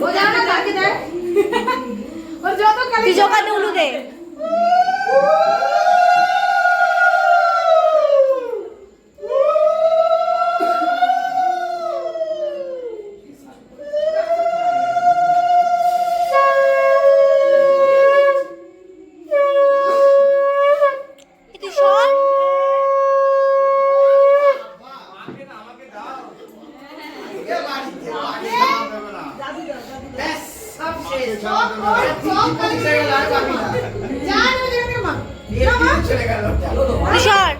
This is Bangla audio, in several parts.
ও জানো না কাকে দেয় ও যত কালি তুই জোকানে উলু দে এ তুই সর সব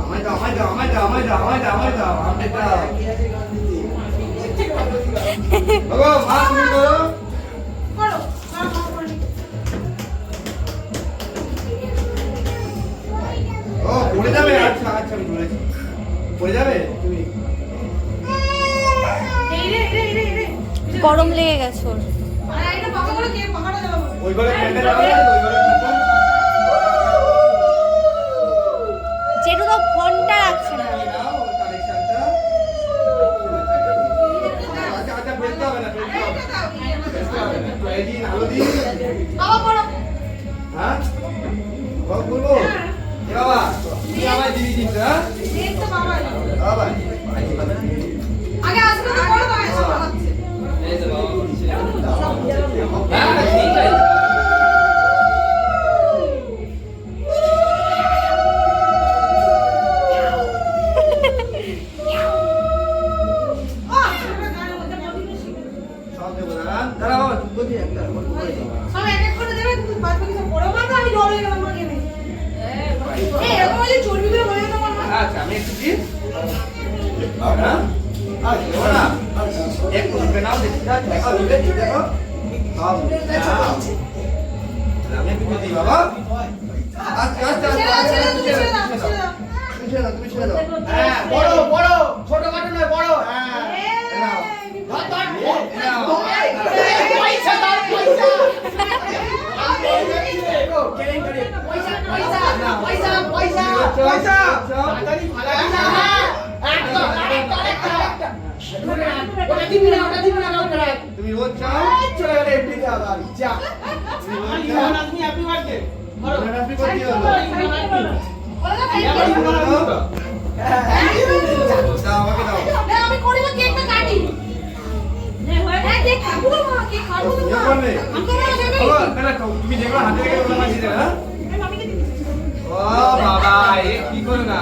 আমায় দাও আমায় দাও আমায় দাও আমায় দাও আমায় দাও আমায় দাও। পড়ে যাবে? আচ্ছা আচ্ছা আমি বলেছি। পড়ে যাবে তুমি? গরম লেগে গেছে ওর। ওই ঘরে ওই ঘরে হবে না তো এই দিন আলো দিন বাবা পড়ো হ্যাঁ বাবা হ্যাঁ আচ্ছা দিবে নাও দেখি না দেখো দিবে দেখো সব নাও। আমি একটু দিই বাবা আচ্ছা আচ্ছা ছেড়ে দাও ছেড়ে দাও ছেড়ে দাও ছেড়ে দাও তুমি ছেড়ে দাও হ্যাঁ, বড় বড় ছোট খাটো নয় বড় হ্যাঁ নাও নাও পয়সা দাও পয়সা পয়সা পয়সা পয়সা পয়সা পয়সা দিবি না ওটা দিবি না নাও করে তুমি রোজ চাও চলে গেলে এমনি আবার যা। তুমি রোজ আপনি আমি করি না কেকটা কাটি হয়ে হ্যাঁ তুমি যেগুলো হাতে রেখে দেবে হ্যাঁ? ও বাবা এ কি করো না?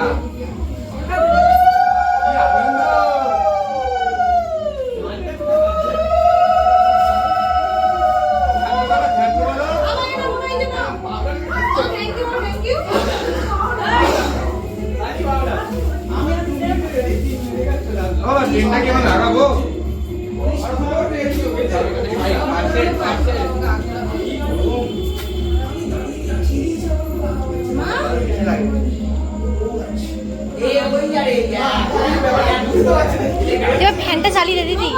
এবার ফ্যানটা চালিয়ে দে দিদি।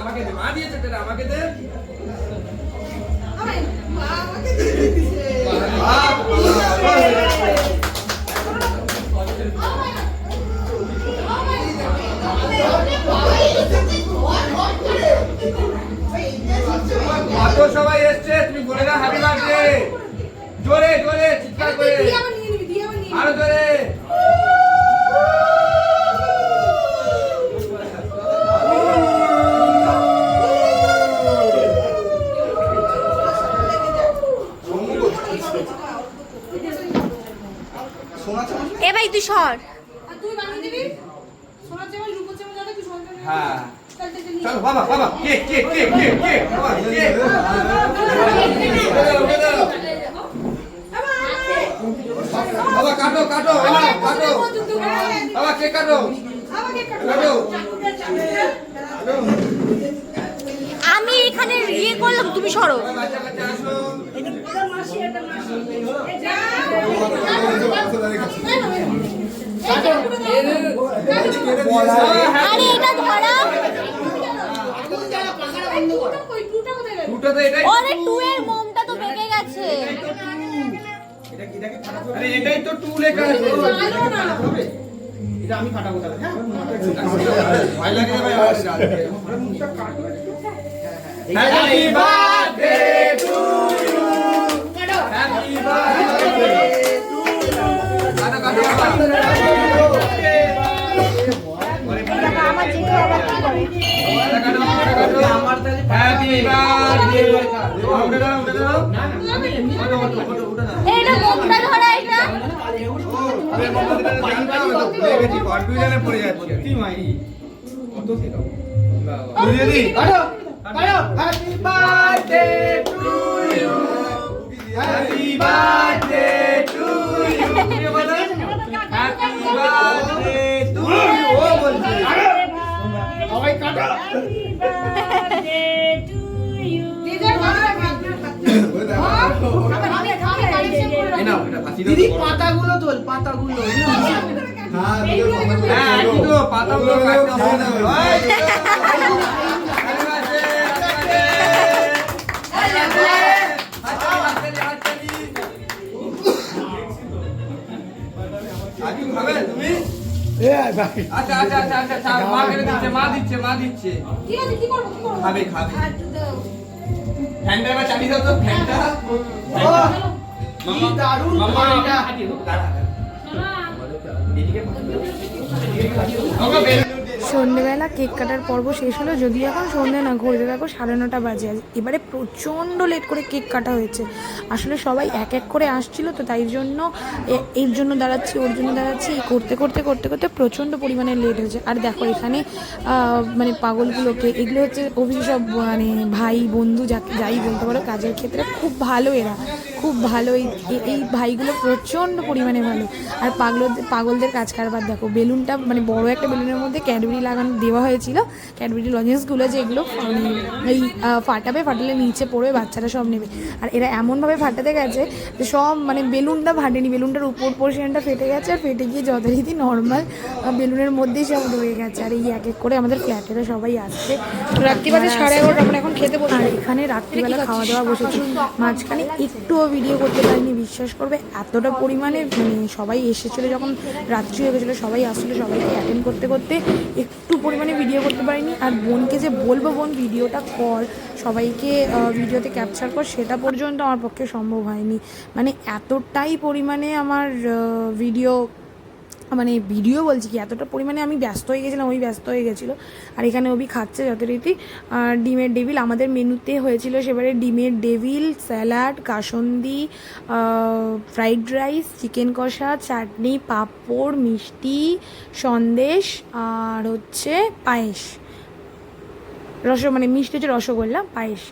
আমাকে দে মা দিয়েছে আমাকে দে। কত সবাই এসছে তুমি বলে দাও হ্যাপি বার্থডে জোরে জোরে চিৎকার করে। এ ভাই তুই সর আর তুই বানিয়ে দিবি সোনার চামচ রূপোর চামচ যাবে তুই সোনার চামচ হ্যাঁ চল বাবা বাবা cake cake cake cake cake বাবা দাও। বাবা কাটো কাটো এনাও, কাটো বাবা কেক কাটো আমাকে কাটো কাটো আমি এখানে ইয়ে করলাম তুমি সরো। বাচ্চা কাচ্চা আসো আরে এটা ধরা। দুটো এটাই টু এর মোমটা তো বেঁকে গেছে। আরে এটাই তো টু লেখা আছে। এটা আমি ফাটাবো তাহলে হ্যাঁ? ভয় লাগে ভাই আবার কি করে হ্যাপি বার্থডে উঠে দাও উঠে দাও এই এটা মোমটা ধরা এটা কনফিউশনে পড়ে যাচ্ছে কি মাই কত সেটা দিদি to you happy birthday to you তুমি বলো হ্যাপি বার্থডে টু ইউ ও বলছে সবাই কাটো। দিদি পাতাগুলো তোল পাতাগুলো। হ্যাঁ পাতাগুলো হাততালি। সন্ধেবেলা কেক কাটার পর্ব শেষ হলো, যদিও এখন সন্ধে না ঘুরতে দেখো সাড়ে নটা বাজে। এবারে প্রচণ্ড লেট করে কেক কাটা হয়েছে। আসলে সবাই এক এক করে আসছিল, তো তাই জন্য এর জন্য দাঁড়াচ্ছি, ওর জন্য দাঁড়াচ্ছি করতে করতে করতে করতে প্রচণ্ড পরিমাণে লেট হয়েছে। আর দেখো এখানে মানে পাগলগুলোকে, এগুলো হচ্ছে অভিষেক মানে ভাই, বন্ধু, যাকে যাই বলতে পারো, কাজের ক্ষেত্রে খুব ভালো এরা। খুব ভালো এই এই ভাইগুলো প্রচণ্ড পরিমাণে ভালো। আর পাগলদের পাগলদের কাজ কারবার দেখো, বেলুনটা মানে বড় একটা বেলুনের মধ্যে ক্যাডবেরি লাগানো দেওয়া হয়েছিল। ক্যাডবেরি লজেন্সগুলো যেগুলো এই ফাটাবে ফাটালে নিচে পড়বে বাচ্চারা সব নেবে। আর এরা এমনভাবে ফাটাতে গেছে যে সব মানে বেলুনটা ফাটেনি বেলুনটার উপর পোর্শনটা ফেটে গেছে আর ফেটে গিয়ে যথারীতি নর্মাল বেলুনের মধ্যেই সব রয়ে গেছে। আর এই এক এক করে আমাদের ফ্ল্যাটেরা সবাই আসছে। রাত্রিবেলা সাড়ে এগারোটা আমরা এখন খেতে বসে আর এখানে রাত্রিবেলা খাওয়া দাওয়া বসেছি। মাঝখানে একটুও ভিডিও করতে পারিনি বিশ্বাস করবে? এতটা পরিমাণে মানে সবাই এসেছিল যখন রাত্রি হয়ে গেছিল সবাই আসছিল সবাইকে অ্যাটেন্ড করতে করতে। একটু পরিমাণে ভিডিও করতে পারিনি। আর বোনকে যে বলব বোন ভিডিওটা কর। সবাইকে ভিডিওতে ক্যাপচার কর। সেটা পর্যন্ত আমার পক্ষে সম্ভব হয়নি। মানে এতটাই পরিমাণে আমার ভিডিও মানে ভিডিও বলছি কি, এতটা পরিমাণে আমি ব্যস্ত হয়ে গেছিলাম, ওই ব্যস্ত হয়ে গেছিল। আর এখানে ওবি খাচ্ছে যথারীতি। ডিমের ডেভিল আমাদের মেনুতে হয়েছিল সেবারে ডিমের ডেভিল স্যালাড কাসন্দি ফ্রাইড রাইস চিকেন কষা, চাটনি, পাঁপড়, মিষ্টি, সন্দেশ, আর হচ্ছে পায়েস। রস মানে মিষ্টি হচ্ছে রসগোল্লা পায়েস।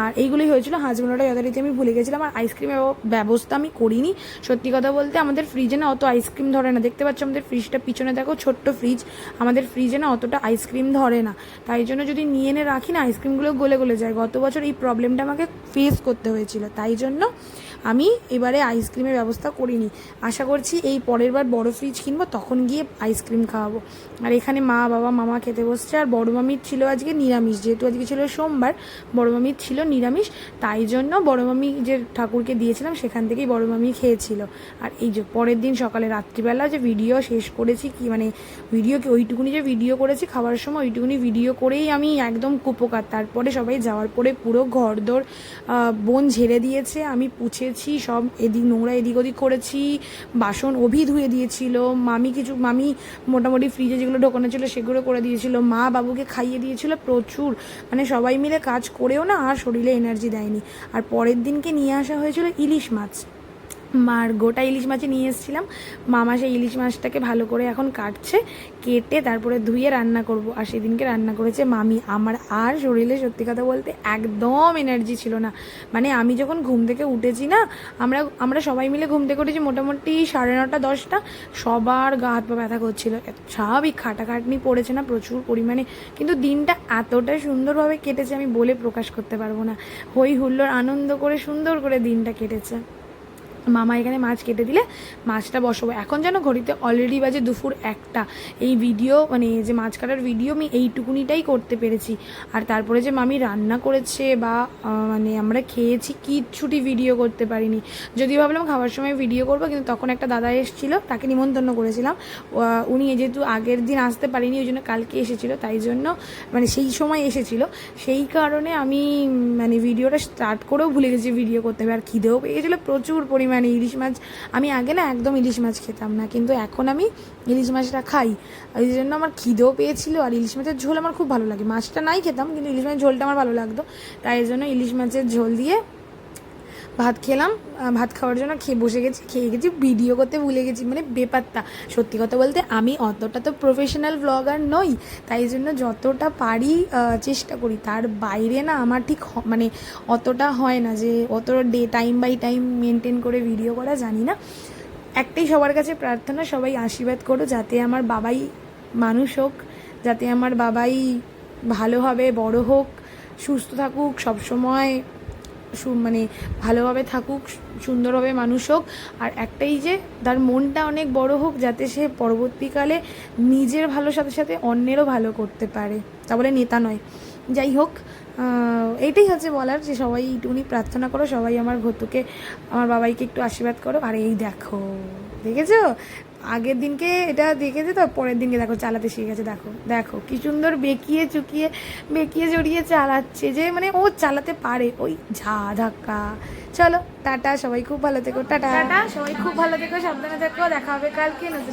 আর এইগুলোই হয়েছিল হাজবেন্ডটা যথারীতি আমি ভুলে গেছিলাম, আর আইসক্রিমের ব্যবস্থা আমি করিনি। সত্যি কথা বলতে আমাদের ফ্রিজে না অত আইসক্রিম ধরে না। দেখতে পাচ্ছ আমাদের ফ্রিজটা পিছনে দেখো ছোট্ট ফ্রিজ আমাদের ফ্রিজে না অতটা আইসক্রিম ধরে না। তাই জন্য যদি নিয়ে এনে রাখি না, আইসক্রিমগুলো গলে গলে যায়। গত বছর এই প্রবলেমটা আমাকে ফেস করতে হয়েছিল। তাই জন্য আমি এবারে আইসক্রিমের ব্যবস্থা করিনি। আশা করছি এই পরের বার বড় ফ্রিজ কিনবো, তখন গিয়ে আইসক্রিম খাওয়াবো। আর এখানে মা, বাবা, মামা খেতে বসছে, আর বড় মামির ছিল আজকে নিরামিষ। যেহেতু আজকে ছিল সোমবার, বড় মামির ছিল নিরামিষ, তাই জন্য বড় মামি যে ঠাকুরকে দিয়েছিলাম, সেখান থেকেই বড় মামি খেয়েছিল। আর এই যে পরের দিন সকালে রাত্রিবেলা যে ভিডিও শেষ করেছি কি মানে ভিডিও কি, ওইটুকুনি যে ভিডিও করেছি খাবার সময়, ওইটুকুনি ভিডিও করেই আমি একদম কুপোকার। তারপরে সবাই যাওয়ার পরে পুরো ঘরদোর বোন ঝেড়ে দিয়েছে, আমি পুছেছি সব এদিক নোংরা এদিক ওদিক করেছি, বাসন অভি ধুয়ে দিয়েছিল, মামি কিছু, মামি মোটামুটি ফ্রিজে যেগুলো ঢোকানো ছিল সেগুলো করে দিয়েছিল, মা বাবুকে খাইয়ে দিয়েছিল প্রচুর মানে সবাই মিলে কাজ করেও না আর শরীরে এনার্জি দেয়নি। আর পরের দিনকে নিয়ে আসা হয়েছিল ইলিশ মাছ। মার গোটা ইলিশ মাছে নিয়ে এসেছিলাম। মামা সেই ইলিশ মাছটাকে ভালো করে এখন কাটছে, কেটে তারপরে ধুয়ে রান্না করব। আর সেদিনকে রান্না করেছে মামি। আমার আর শরীরে সত্যি কথা বলতে একদম এনার্জি ছিল না। মানে আমি যখন ঘুম থেকে উঠেছি না, আমরা আমরা সবাই মিলে ঘুম থেকে উঠেছি মোটামুটি সাড়ে নটা, দশটা, সবার গা হাত পা ব্যথা করছিল। স্বাভাবিক খাটাখাটনি পড়েছে না প্রচুর পরিমাণে। কিন্তু দিনটা এতটা সুন্দরভাবে কেটেছে আমি বলে প্রকাশ করতে পারব না। হই হুল্লোড় আনন্দ করে সুন্দর করে দিনটা কেটেছে। মামা এখানে মাছ কেটে দিলে মাছটা বসাবো। এখন যেন ঘড়িতে অলরেডি বাজে দুপুর একটা। এই ভিডিও মানে যে মাছ কাটার ভিডিও আমি এইটুকুনিটাই করতে পেরেছি। আর তারপরে যে মামি রান্না করেছে বা মানে আমরা খেয়েছি, কিচ্ছুটি ভিডিও করতে পারিনি। যদি ভাবলাম খাওয়ার সময় ভিডিও করব, কিন্তু তখন একটা দাদা এসেছিল, তাকে নিমন্ত্রণ করেছিলাম। উনি যেহেতু আগের দিন আসতে পারিনি, ওই জন্য কালকে এসেছিল, তাই জন্য মানে সেই সময় এসেছিল। সেই কারণে আমি মানে ভিডিওটা স্টার্ট করেও ভুলে গেছি ভিডিও করতে। হবে আর খিদেও পেয়ে প্রচুর পরিমাণে। ইলিশ মাছ, আমি আগে না একদম ইলিশ মাছ খেতাম না, কিন্তু এখন আমি ইলিশ মাছটা খাই। এই জন্য আমার খিদেও পেয়েছিল, আর ইলিশ মাছের ঝোল আমার খুব ভালো লাগে। মাছটা নাই খেতাম, কিন্তু ইলিশ মাছের ঝোলটা আমার ভালো লাগতো। তাই জন্য ইলিশ মাছের ঝোল দিয়ে ভাত খেলাম ভাত খাওয়ার জন্য খেয়ে বসে গেছি, খেয়ে গেছি ভিডিও করতে ভুলে গেছি মানে বেপাত্তা। সত্যি কথা বলতে আমি অতটা তো প্রফেশনাল ব্লগার নই, তাই জন্য যতটা পারি চেষ্টা করি। তার বাইরে না আমার ঠিক মানে অতটা হয় না যে অত day time by time maintain করে ভিডিও করা, জানি না। একটাই সবার কাছে প্রার্থনা, সবাই আশীর্বাদ করো, যাতে আমার বাবাই মানুষ হোক, যাতে আমার বাবাই ভালোভাবে বড় হোক, সুস্থ থাকুক, সবসময় মানে ভালোভাবে থাকুক সুন্দরভাবে মানুষ হোক। আর একটাই যে তার মনটা অনেক বড় হোক যাতে সে পরবর্তীকালে নিজের ভালো সাথে সাথে অন্যেরও ভালো করতে পারে। তা বলে নেতা নয়। যাই হোক আহ, এইটাই হচ্ছে বলার যে সবাই উনি প্রার্থনা করো সবাই আমার ভতুকে আমার বাবাইকে একটু আশীর্বাদ করো। আর এই দেখো দেখেছ? আগের দিনকে এটা দেখেছে তো পরের দিনকে দেখো চালাতে শিখে গেছে দেখো দেখো কি সুন্দর বেঁকিয়ে চুকিয়ে বেঁকিয়ে জড়িয়ে চালাচ্ছে যে মানে ও চালাতে পারে ওই ঝা ধাক্কা চলো টাটা সবাই খুব ভালো থেকো টাটা টাটা সবাই খুব ভালো থেকো সাবধানে থেকো দেখা হবে কালকে নতুন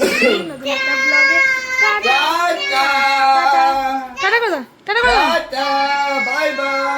নতুন একটা ব্লগে tata tata tata bye bye